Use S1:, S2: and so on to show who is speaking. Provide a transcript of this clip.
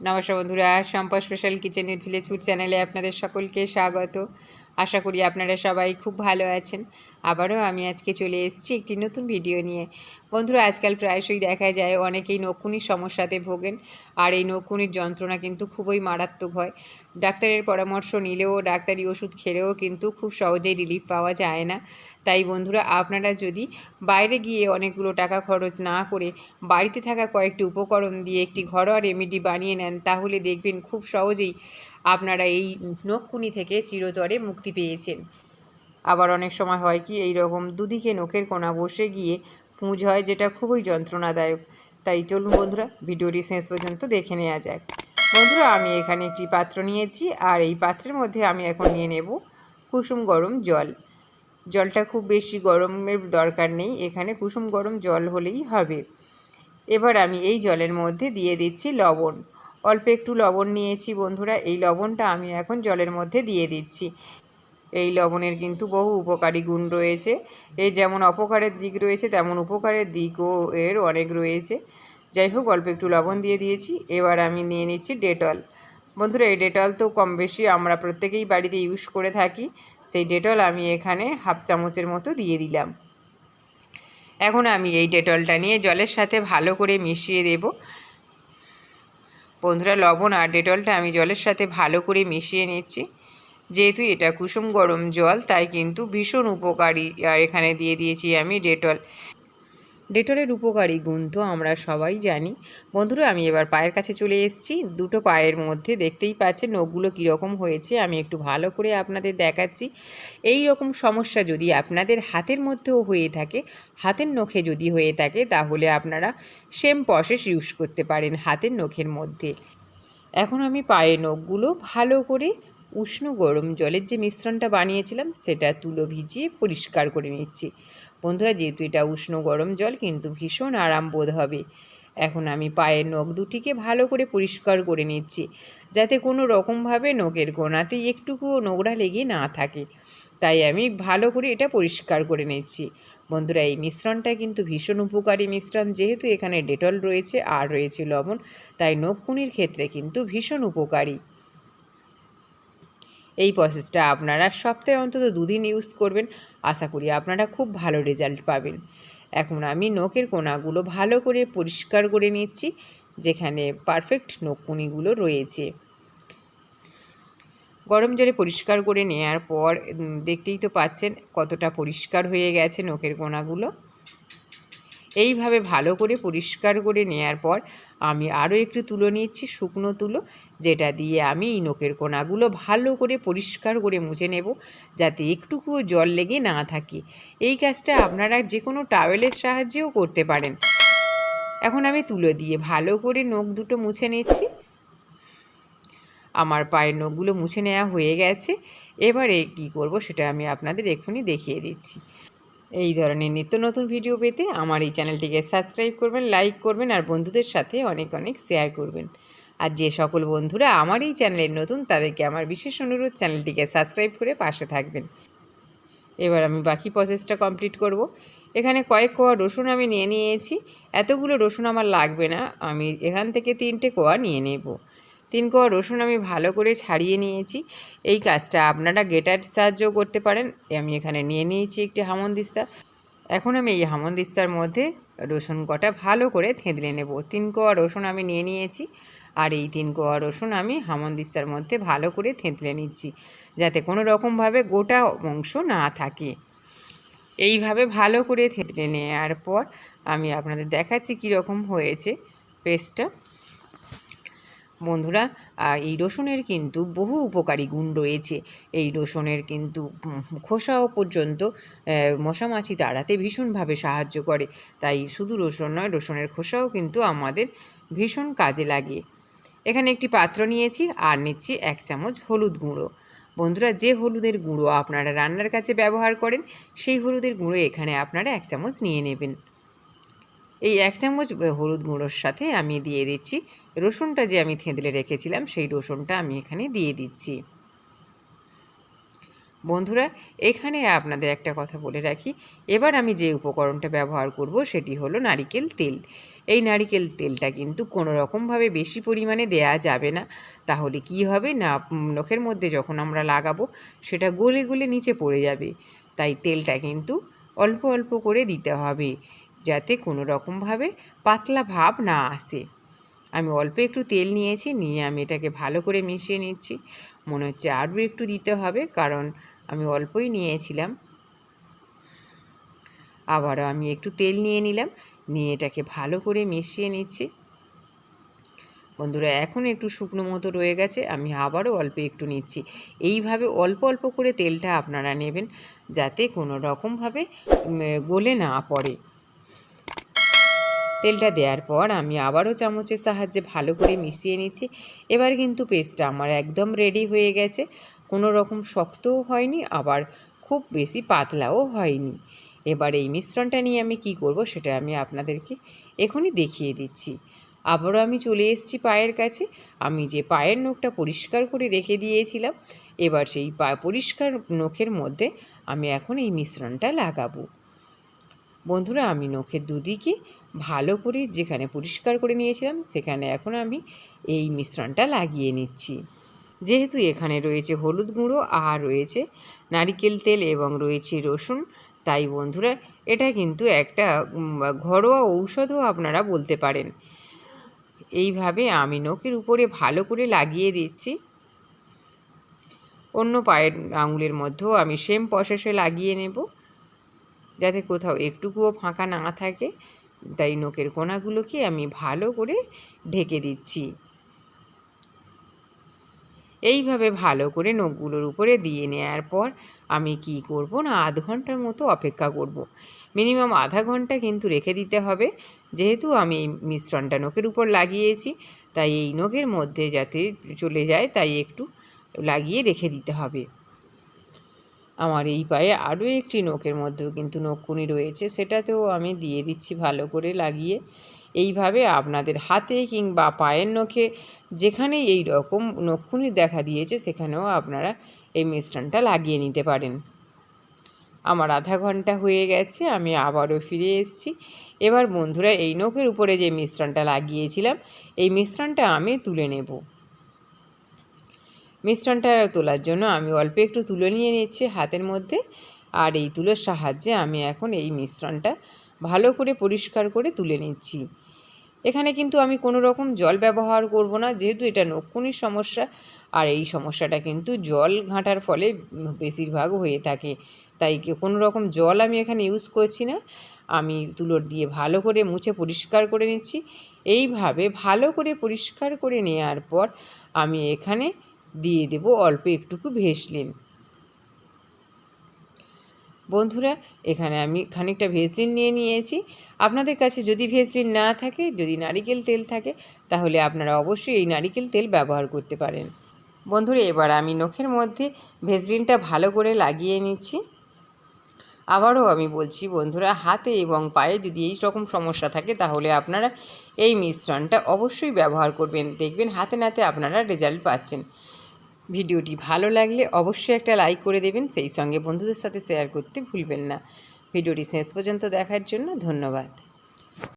S1: নমস্কার বন্ধুরা Sampa special kitchen with village food চ্যানেলে আপনাদের সকলকে স্বাগত। আশা করি আপনারা সবাই খুব ভালো আছেন। আবারও আমি আজকে চলে এসেছি একটি নতুন ভিডিও নিয়ে। বন্ধুরা, আজকাল প্রায়শই দেখা যায় অনেকেই নকুনির সমস্যাতে ভোগেন, আর এই নকুনির যন্ত্রণা কিন্তু খুবই মারাত্মক হয়। ডাক্তারের পরামর্শ নিলেও, ডাক্তারি ওষুধ খেলেও কিন্তু খুব সহজেই রিলিফ পাওয়া যায় না। তাই বন্ধুরা আপনারা যদি বাইরে গিয়ে অনেকগুলো টাকা খরচ না করে বাড়িতে থাকা কয়েকটি উপকরণ দিয়ে একটি ঘরোয়া রেমেডি বানিয়ে নেন, তাহলে দেখবেন খুব সহজেই আপনারা এই নখকুনি থেকে চিরতরে মুক্তি পেয়েছেন। আবার অনেক সময় হয় কি এই রকম দুদিকে নখের কোনা বসে গিয়ে পুঁজ হয়, যেটা খুবই যন্ত্রণাদায়ক। তাই চলুন বন্ধুরা, ভিডিওটি শেষ পর্যন্ত দেখে নেওয়া যাক। বন্ধুরা, আমি এখানে একটি পাত্র নিয়েছি, আর এই পাত্রের মধ্যে আমি এখন নিয়ে নেব কুসুম গরম জল। জলটা খুব বেশি গরমের দরকার নেই। এখানে কুসুম গরম জল হলেই হবে। এবার আমি এই জলের মধ্যে দিয়ে দিচ্ছি লবণ। অল্প একটু লবণ নিয়েছি বন্ধুরা। এই লবণটা আমি এখন জলের মধ্যে দিয়ে দিচ্ছি। এই লবণের কিন্তু বহু উপকারী গুণ রয়েছে। এর যেমন অপকারের দিক রয়েছে, তেমন উপকারের দিকও এর অনেক রয়েছে। যাই হোক, অল্প একটু লবণ দিয়ে দিয়েছি। এবার আমি নিয়ে নিচ্ছি ডেটল। বন্ধুরা, এই ডেটল তো কম বেশি আমরা প্রত্যেকেই বাড়িতে ইউজ করে থাকি। সেই ডেটল আমি এখানে হাফ চামচের মতো দিয়ে দিলাম। এখন আমি এই ডেটলটা নিয়ে জলের সাথে ভালো করে মিশিয়ে দেব। বন্ধুরা, লবণ আর ডেটলটা আমি জলের সাথে ভালো করে মিশিয়ে নিচ্ছি। যেহেতু এটা কুসুম গরম জল, তাই কিন্তু ভীষণ উপকারী। আর এখানে দিয়ে দিয়েছি আমি ডেটল। ডেটলের উপকারী গুণ তো আমরা সবাই জানি। বন্ধুরা, আমি এবার পায়ের কাছে চলে এসেছি। দুটো পায়ের মধ্যে দেখতেই পাচ্ছেন নখগুলো কীরকম হয়েছে, আমি একটু ভালো করে আপনাদের দেখাচ্ছি। এই রকম সমস্যা যদি আপনাদের হাতের মধ্যেও হয়ে থাকে, হাতের নখে যদি হয়ে থাকে, তাহলে আপনারা সেম প্রসেস ইউজ করতে পারেন হাতের নখের মধ্যে। এখন আমি পায়ের নখগুলো ভালো করে উষ্ণ গরম জলের যে মিশ্রণটা বানিয়েছিলাম, সেটা তুলো ভিজিয়ে পরিষ্কার করে নিচ্ছি। বন্ধুরা যেহেতু এটা উষ্ণ গরম জল, কিন্তু ভীষণ আরাম বোধ হবে। এখন আমি পায়ের নখ দুটিকে ভালো করে পরিষ্কার করে নিচ্ছি, যাতে কোনো রকমভাবে নখের গোনাতে একটুকুও নোংরা লেগে না থাকে। তাই আমি ভালো করে এটা পরিষ্কার করে নিচ্ছি। বন্ধুরা, এই মিশ্রণটা কিন্তু ভীষণ উপকারী মিশ্রণ, যেহেতু এখানে ডেটল রয়েছে আর রয়েছে লবণ, তাই নখকুনির ক্ষেত্রে কিন্তু ভীষণ উপকারী। এই প্রসেসটা আপনারা সপ্তাহে অন্তত দুদিন ইউজ করবেন। আশা করি আপনারা খুব ভালো রেজাল্ট পাবেন। এখন আমি নখের কোনাগুলো ভালো করে পরিষ্কার করে নিচ্ছি, যেখানে পারফেক্ট নখকুনিগুলো রয়েছে। গরম জলে পরিষ্কার করে নেওয়ার পর দেখতেই তো পাচ্ছেন কতটা পরিষ্কার হয়ে গেছে নখের কোনাগুলো। এইভাবে ভালো করে পরিষ্কার করে নেওয়ার পর আমি আরও একটু তুলো নিচ্ছি, শুকনো তুলো, যেটা দিয়ে আমি এই নখের কোনাগুলো ভালো করে পরিষ্কার করে মুছে নেব, যাতে একটুকুও জল লেগে না থাকে। এই কাজটা আপনারা যে কোনো টাওয়েলের সাহায্যেও করতে পারেন। এখন আমি তুলো দিয়ে ভালো করে নখ দুটো মুছে নিচ্ছি। আমার পায়ের নখগুলো মুছে নেওয়া হয়ে গেছে। এবারে কি করব সেটা আমি আপনাদের এক্ষুনি দেখিয়ে দিচ্ছি। এই ধরনের নিত্য নতুন ভিডিও পেতে আমার এই চ্যানেলটিকে সাবস্ক্রাইব করবেন লাইক করবেন আর বন্ধুদের সাথে অনেক অনেক শেয়ার করবেন। আর যে সকল বন্ধুরা আমার এই চ্যানেলের নতুন তাদেরকে আমার বিশেষ অনুরোধ চ্যানেলটিকে সাবস্ক্রাইব করে পাশে থাকবেন। এবার আমি বাকি প্রসেসটা কমপ্লিট করব। এখানে কয়েক কোয়া রসুন আমি নিয়ে নিয়েছি। এতগুলো রসুন আমার লাগবে না। আমি এখান থেকে তিনটে কোয়া নিয়ে নেব। তিন কোয়া রসুন আমি ভালো করে ছাড়িয়ে নিয়েছি। এই কাজটা আপনারা গেটার সাহায্যও করতে পারেন। আমি এখানে নিয়ে নিয়েছি একটি হামন দিস্তা। এখন আমি এই হামন দিস্তার মধ্যে রসুন কটা ভালো করে থেঁতলে নেব। তিন কোয়া রসুন আমি নিয়ে নিয়েছি আর এই তিন কোয়া রসুন আমি হামনদিস্তার মধ্যে ভালো করে থেঁতলে নিচ্ছি যাতে কোনো রকমভাবে গোটা অংশ না থাকে। এইভাবে ভালো করে থেঁতলে নেওয়ার পর আমি আপনাদের দেখাচ্ছি কীরকম হয়েছে পেস্টটা। বন্ধুরা এই রসুনের কিন্তু বহু উপকারী গুণ রয়েছে। এই রসুনের কিন্তু খোসাও পর্যন্ত মশামাছি তাড়াতে ভীষণভাবে সাহায্য করে। তাই শুধু রসুন নয়, রসুনের খোসাও কিন্তু আমাদের ভীষণ কাজে লাগে। এখানে একটি পাত্র নিয়েছি, আর নিচ্ছি এক চামচ হলুদ গুঁড়ো। বন্ধুরা, যে হলুদের গুঁড়ো আপনারা রান্নার কাছে ব্যবহার করেন, সেই হলুদের গুঁড়ো এখানে আপনারা এক চামচ নিয়ে নেবেন। এই এক চামচ হলুদ গুঁড়োর সাথে আমি দিয়ে দিচ্ছি। রসুনটা যে আমি থেঁতলে রেখেছিলাম, সেই রসুনটা আমি এখানে দিয়ে দিচ্ছি। বন্ধুরা, এখানে আপনাদের একটা কথা বলে রাখি। এবার আমি যে উপকরণটা ব্যবহার করব, সেটি হলো নারিকেল তেল। এই নারিকেল তেলটা কিন্তু কোনো রকমভাবে বেশি পরিমাণে দেয়া যাবে না। তাহলে কি হবে না নখের মধ্যে যখন আমরা লাগাবো, সেটা গলে গলে নিচে পড়ে যাবে। তাই তেলটা কিন্তু অল্প অল্প করে দিতে হবে। যাতে কোনো রকমভাবে পাতলা ভাব না আসে। আমি অল্প একটু তেল নিয়েছি, নিয়ে আমি এটাকে ভালো করে মিশিয়ে নিচ্ছি। মনে হচ্ছে আরও একটু দিতে হবে, কারণ আমি অল্পই নিয়েছিলাম। আবারও আমি একটু তেল নিয়ে নিলাম, নিয়ে এটাকে ভালো করে মিশিয়ে নিচ্ছি। বন্ধুরা, এখন একটু শুকনো মতো রয়ে গেছে, আমি আবারও অল্প একটু নিচ্ছি। এইভাবে অল্প অল্প করে তেলটা আপনারা নেবেন, যাতে কোনো রকমভাবে গলে না পড়ে। তেলটা দেওয়ার পর আমি আবারও চামচের সাহায্যে ভালো করে মিশিয়ে নিচ্ছি। এবার কিন্তু পেস্টটা আমার একদম রেডি হয়ে গেছে। কোনো রকম শক্তও হয়নি, আবার খুব বেশি পাতলাও হয়নি। এবার এই মিশ্রণটা নিয়ে আমি কি করব সেটা আমি আপনাদেরকে এখনই দেখিয়ে দিচ্ছি। আবারও আমি চলে এসেছি পায়ের কাছে। আমি যে পায়ের নখটা পরিষ্কার করে রেখে দিয়েছিলাম, এবার সেই পা পরিষ্কার নখের মধ্যে আমি এখন এই মিশ্রণটা লাগাবো। বন্ধুরা, আমি নখের দুদিকে ভালো করে যেখানে পরিষ্কার করে নিয়েছিলাম, সেখানে এখন আমি এই মিশ্রণটা লাগিয়ে নিচ্ছি। যেহেতু এখানে রয়েছে হলুদ গুঁড়ো আর রয়েছে নারিকেল তেল এবং রয়েছে রসুন, তাই বন্ধুরা, এটা কিন্তু একটা ঘরোয়া ঔষধও আপনারা বলতে পারেন। এইভাবে আমি নখের উপরে ভালো করে লাগিয়ে দিচ্ছি। অন্য পায়ের আঙুলের মধ্যেও আমি সেম প্রসেসে লাগিয়ে নেব, যাতে কোথাও একটুকুও ফাঁকা না থাকে। তাই নখের কোনাগুলোকে আমি ভালো করে ঢেকে দিচ্ছি। এইভাবে ভালো করে নখগুলোর উপরে দিয়ে নেওয়ার পর আমি কি করব না, আধ ঘণ্টার মতো অপেক্ষা করব। মিনিমাম আধা ঘণ্টা কিন্তু রেখে দিতে হবে। যেহেতু আমি এই মিশ্রণটা নখের উপর লাগিয়েছি, তাই এই নখের মধ্যে যাতে চলে যায়, তাই একটু লাগিয়ে রেখে দিতে হবে। আমার এই পায়ে আরও একটি নখের মধ্যেও কিন্তু নখকুনি রয়েছে, সেটাতেও আমি দিয়ে দিচ্ছি ভালো করে লাগিয়ে। এইভাবে আপনাদের হাতে কিংবা পায়ের নখে যেখানেই এই রকম নখকুনি দেখা দিয়েছে, সেখানেও আপনারা এই মিশ্রণটা লাগিয়ে নিতে পারেন। আমার আধা ঘণ্টা হয়ে গেছে, আমি আবারও ফিরে এসেছি। এবার বন্ধুরা, এই নখের উপরে যে মিশ্রণটা লাগিয়েছিলাম, এই মিশ্রণটা আমি তুলে নেব। মিশ্রণটা তোলার জন্য আমি অল্প একটু তুলে নিয়ে নিচ্ছি হাতের মধ্যে। আর এই তুলোর সাহায্যে আমি এখন এই মিশ্রণটা ভালো করে পরিষ্কার করে তুলে নিচ্ছি। এখানে কিন্তু আমি কোনো রকম জল ব্যবহার করব না, যেহেতু এটা নক্ষুনির সমস্যা। আর এই সমস্যাটা কিন্তু জল ঘাঁটার ফলে বেশিরভাগ হয়ে থাকে। তাই কোনো রকম জল আমি এখানে ইউজ করছি না। আমি তুলোর দিয়ে ভালো করে মুছে পরিষ্কার করে নিচ্ছি। এইভাবে ভালো করে পরিষ্কার করে নেওয়ার পর আমি এখানে দিয়ে দেব, অল্প একটুকু ভেসলিন। বন্ধুরা, এখানে আমি খানিকটা ভেসলিন নিয়ে নিয়েছি। আপনাদের কাছে যদি ভেসলিন না থাকে, যদি নারিকেল তেল থাকে, তাহলে আপনারা অবশ্যই এই নারিকেল তেল ব্যবহার করতে পারেন। বন্ধুরা, এবার আমি নখের মধ্যে ভেসলিনটা ভালো করে লাগিয়ে নিচ্ছি। আবারও আমি বলছি, বন্ধুরা, হাতে এবং পায়ে যদি এই রকম সমস্যা থাকে, তাহলে আপনারা এই মিশ্রণটা অবশ্যই ব্যবহার করবেন। দেখবেন হাতে নাতে আপনারা রেজাল্ট পাচ্ছেন। ভিডিওটি ভালো লাগলে অবশ্যই একটা লাইক করে দেবেন, সেই সঙ্গে বন্ধুদের সাথে শেয়ার করতে ভুলবেন না। ভিডিওটি শেষ পর্যন্ত দেখার জন্য ধন্যবাদ।